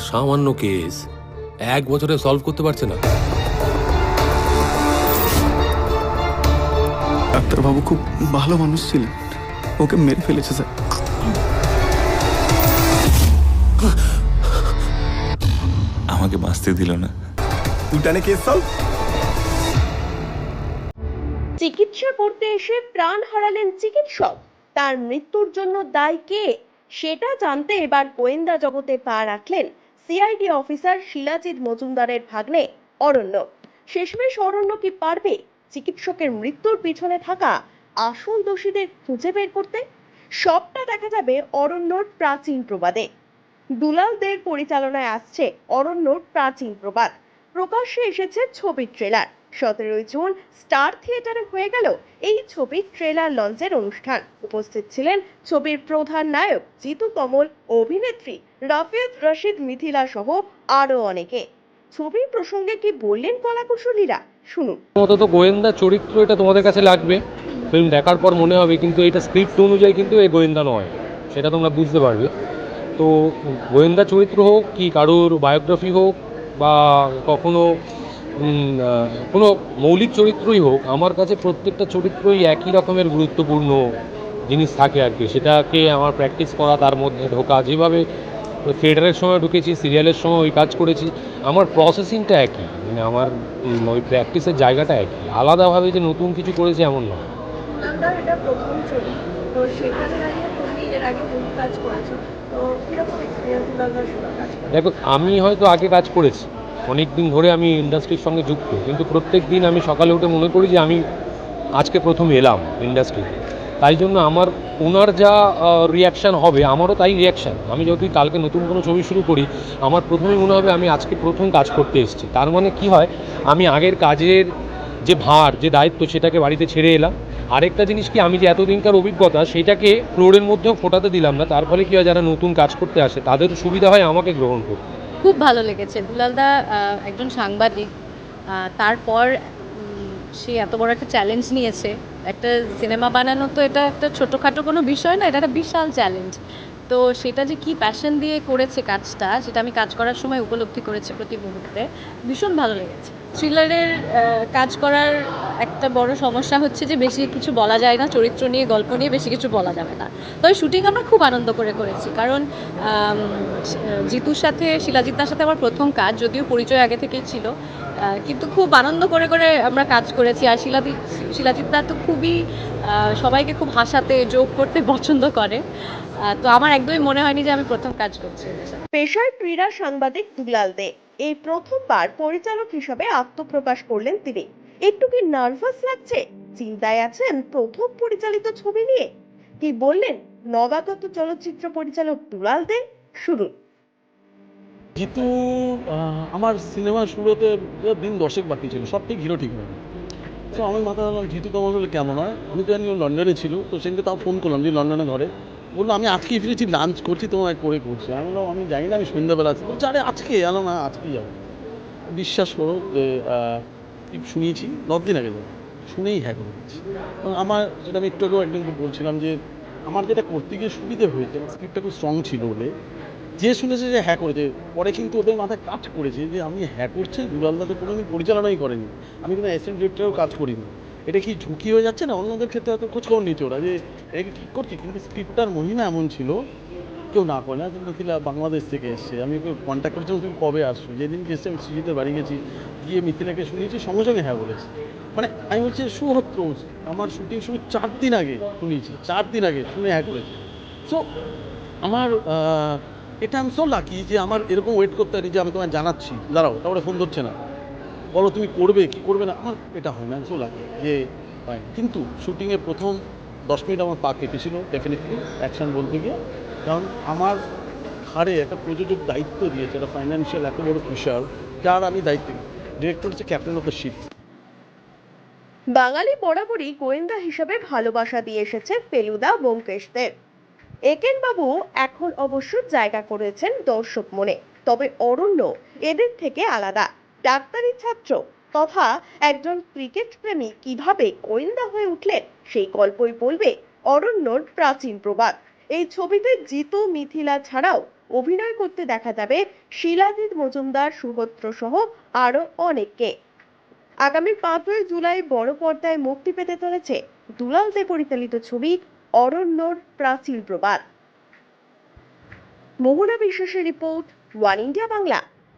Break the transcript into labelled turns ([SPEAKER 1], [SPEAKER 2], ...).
[SPEAKER 1] সামান্য কেস। এক বছরে সলভ করতে পারছে না।
[SPEAKER 2] ডাক্তারবাবু খুব ভালো মানুষ ছিলেন। ওকে মেরে ফেলেছে স্যার।
[SPEAKER 3] আমাকে বাঁচতে দিল না।
[SPEAKER 2] উল্টানে কেস সলভ
[SPEAKER 4] চিকিৎসা করতে এসে প্রাণ হারালেন চিকিৎসক। তার মৃত্যুর জন্য দায়ী কে সেটা জানতে এবার গোয়েন্দা জগতে পা রাখলেন। সিআইডি অফিসার শিলাজিৎ মজুমদারের ভাগ্নে অরণ্য। শেষমেশ অরণ্য কি পারবে চিকিৎসকের মৃত্যুর পিছনে থাকা আসল দোষীদের খুঁজে বের করতে? সবটা দেখা যাবে অরণ্যর প্রাচীন প্রবাদে। দুলালদের পরিচালনায় আসছে অরণ্যর প্রাচীন প্রবাদ। প্রকাশ্যে এসেছে ছবির ট্রেলার। সতেরোই জুন স্টার থিয়েটারে হয়ে গেল এই ছবির ট্রেলার লঞ্চের অনুষ্ঠান। উপস্থিত ছিলেন ছবির প্রধান নায়ক জিতু কমল, অভিনেত্রী রাফিয়াত রশিদ, মিথিলা সহ আরও অনেকে। ছবির প্রসঙ্গে কি বললেন কলাকুশলীরা? শুনুন।
[SPEAKER 5] মতো তো গোয়েন্দা চরিত্র এটা তোমাদের কাছে লাগবে। ফিল্ম দেখার পর মনে হবে কিন্তু এটা স্ক্রিপ্ট অনুযায়ী কিন্তু এই গোয়েন্দা নয়, সেটা তোমরা বুঝতে পারবে। তো গোয়েন্দা চরিত্র হোক কি কারোর বায়োগ্রাফি হোক বা কখনো কোনো মৌলিক চরিত্রই হোক আমার কাছে প্রত্যেকটা চরিত্রই একই রকমের গুরুত্বপূর্ণ জিনিস থাকে আর কি। সেটাকে আমার প্র্যাকটিস করা তার মধ্যে ঢোকা যেভাবে থিয়েটারের সময় ঢুকেছি সিরিয়ালের সময় ওই কাজ করেছি আমার প্রসেসিংটা একই। মানে আমার ওই প্র্যাকটিসের জায়গাটা একই। আলাদাভাবে যে নতুন কিছু করেছি এমন নয়। দেখো আমি হয়তো আগে কাজ করেছি। অনেক দিন ধরে আমি ইন্ডাস্ট্রির সঙ্গে যুক্ত, কিন্তু প্রত্যেক দিন আমি সকালে উঠে মনে করি যে আমি আজকে প্রথম এলাম ইন্ডাস্ট্রিতে তাই জন্য আমার ওনার যা রিয়াকশান হবে, আমারও তাই রিয়াকশান আমি যদি কালকে নতুন কোনো ছবি শুরু করি, আমার প্রথমেই মনে হবে আমি আজকে প্রথম কাজ করতে এসেছি। তার মানে কি হয়, আমি আগের কাজের যে ভার, যে দায়িত্ব, সেটাকে বাড়িতে ছেড়ে এলাম। আরেকটা জিনিস কি, আমি যে এতদিনকার অভিজ্ঞতা, সেটাকে ফ্লোরের মধ্যেও ফোটাতে দিলাম না। তার ফলে কি হয়, যারা নতুন কাজ করতে আসে, তাদের সুবিধা হয় আমাকে গ্রহণ করতে।
[SPEAKER 6] খুব ভালো লেগেছে। দুলালদা একজন সাংবাদিক তারপর সে এত বড় একটা চ্যালেঞ্জ নিয়েছে। একটা সিনেমা বানানো তো এটা একটা ছোটোখাটো কোনো বিষয় না, এটা একটা বিশাল চ্যালেঞ্জ তো সেটা যে কি প্যাশন দিয়ে করেছে কাজটা, সেটা আমি কাজ করার সময় উপলব্ধি করেছি প্রতি মুহূর্তে। ভীষণ ভালো লেগেছে। থ্রিলারের কাজ করার একটা বড় সমস্যা হচ্ছে যে বেশি কিছু বলা যায় না, চরিত্র নিয়ে, গল্প নিয়ে বেশি কিছু বলা যাবে না। তবে শুটিং আমরা খুব আনন্দ করে করেছি। কারণ জিতুর সাথে শিলাজিতার সাথে আমার প্রথম কাজ, যদিও পরিচয় আগে থেকেই ছিল কিন্তু খুব আনন্দ করে করে আমরা কাজ করেছি। আর শিলাদি শিলাজিৎদা তো খুবই সবাইকে খুব হাসাতে যোগ করতে পছন্দ করে। তো আমার একদমই মনে হয়নি যে আমি প্রথম কাজ করছি।
[SPEAKER 4] পেশার ক্রীড়া সাংবাদিক দুলাল দে এই প্রথমবার পরিচালক হিসেবে আত্মপ্রকাশ করলেন তিনি। একটু কি নার্ভাস লাগছে? চিন্তায় আছেন প্রথম পরিচালিত ছবি নিয়ে? কি বললেন নবাগত চলচ্চিত্র পরিচালক দুলাল দে?
[SPEAKER 7] জিতু আহ, আমার সিনেমা শুরুতে দিন দশেক বাকি ছিল সব ঠিক হিরো ঠিক হয়নি। তো আমি মাথা দিলাম জিতু কেমন হলে কেমন হয় আমি তো জানি ও লন্ডনে ছিল, তো সেদিনকে তাও ফোন করলাম যে, লন্ডনে ঘরে বলল, আমি আজকেই ফিরেছি লাঞ্চ করছি তোমার করে করছি আমি বললাম, আমি জানি না, আমি সন্ধ্যাবেলা আছি। বলছে, আরে, আজকে? জানো না, আজকেই যাব। বিশ্বাস করো যে শুনিয়েছি দশ দিন আগে যাব শুনেই হ্যাঁ করে দিচ্ছি আমার যেটা আমি একটু আগেও একদিনকে বলছিলাম যে, আমার যেটা করতে গিয়ে সুবিধে হয়েছে স্ক্রিপ্টটা খুব স্ট্রং ছিল বলে যে শুনেছে যে হ্যাঁ করেছে, পরে কিন্তু ওদের মাথায় কাজ করেছে যে আমি হ্যাঁ করছে দুলালদা তো কোনোদিন পরিচালনাই করেনি। আমি কিন্তু অ্যাসিস্ট্যান্ট ডিরেক্টরেও কাজ করিনি। এটা কি ঝুঁকি হয়ে যাচ্ছে না? অন্যদের ক্ষেত্রে হয়তো খোঁজ খবর নিচ্ছে ওরা যে এটা ঠিক করছে? কিন্তু স্ক্রিপ্টটার মহিমা এমন ছিল, কেউ না করে না মিথিলা বাংলাদেশ থেকে এসছে। আমি ওকে কন্ট্যাক্ট করেছিলাম, তুমি কবে আসছো? যেদিনকে এসছে, আমি সুজিতের বাড়ি গেছি, গিয়ে মিথিলাকে শুনিয়েছি, সঙ্গে সঙ্গে হ্যাঁ বলেছি। মানে আমি বলছি, সুহত্র আমার শুটিং শুরু চার দিন আগে শুনিয়েছি, চার দিন আগে শুনে হ্যাঁ করেছি। সো আমার এটা আমি সো লাকি যে আমার এরকম ওয়েট করতে পারি যে আমি তোমায় জানাচ্ছি। দাঁড়াও, তারপরে ফোন ধরছে না। বলো তুমি করবে কি? করবে না। আমার এটা হয় না সো লাকি যে কিন্তু শুটিংয়ের প্রথম দশ মিনিট আমার পা কেটেছিল ডেফিনেটলি অ্যাকশন বলতে গিয়ে। কারণ আমার ঘাড়ে একটা প্রযোজক দায়িত্ব দিয়েছে, একটা ফাইন্যান্সিয়াল এত বড় প্রেশার যার আমি দায়িত্ব ডিরেক্টর হচ্ছে captain of the ship
[SPEAKER 4] Bengali বরাবরই গোয়েন্দা হিসেবে ভালোবাসা দিয়ে এসেছে ফেলুদা ব্যোমকেশদের। একেন বাবু এখন অবশ্য জায়গা করেছেন দর্শক মনে। তবে অরণ্য এদের থেকে আলাদা। ডাক্তারি ছাত্র তথা একজন ক্রিকেট প্রেমী কীভাবে গোয়েন্দা হয়ে উঠলেন, সেই গল্পই বলবে অরণ্যর প্রাচীন প্রবাদ। এই ছবিতে জিতু মিথিলা ছাড়াও অভিনয় করতে দেখা যাবে শিলাজিৎ মজুমদার সুহত্র সহ আরও অনেককে। আগামী পাঁচই জুলাই বড় পর্দায় মুক্তি পেতে চলেছে দুলালদে পরিচালিত ছবি অরণ্যর প্রাচীর প্রবাদ মোহনা বিশ্বাসের রিপোর্ট ওয়ান ইন্ডিয়া বাংলা।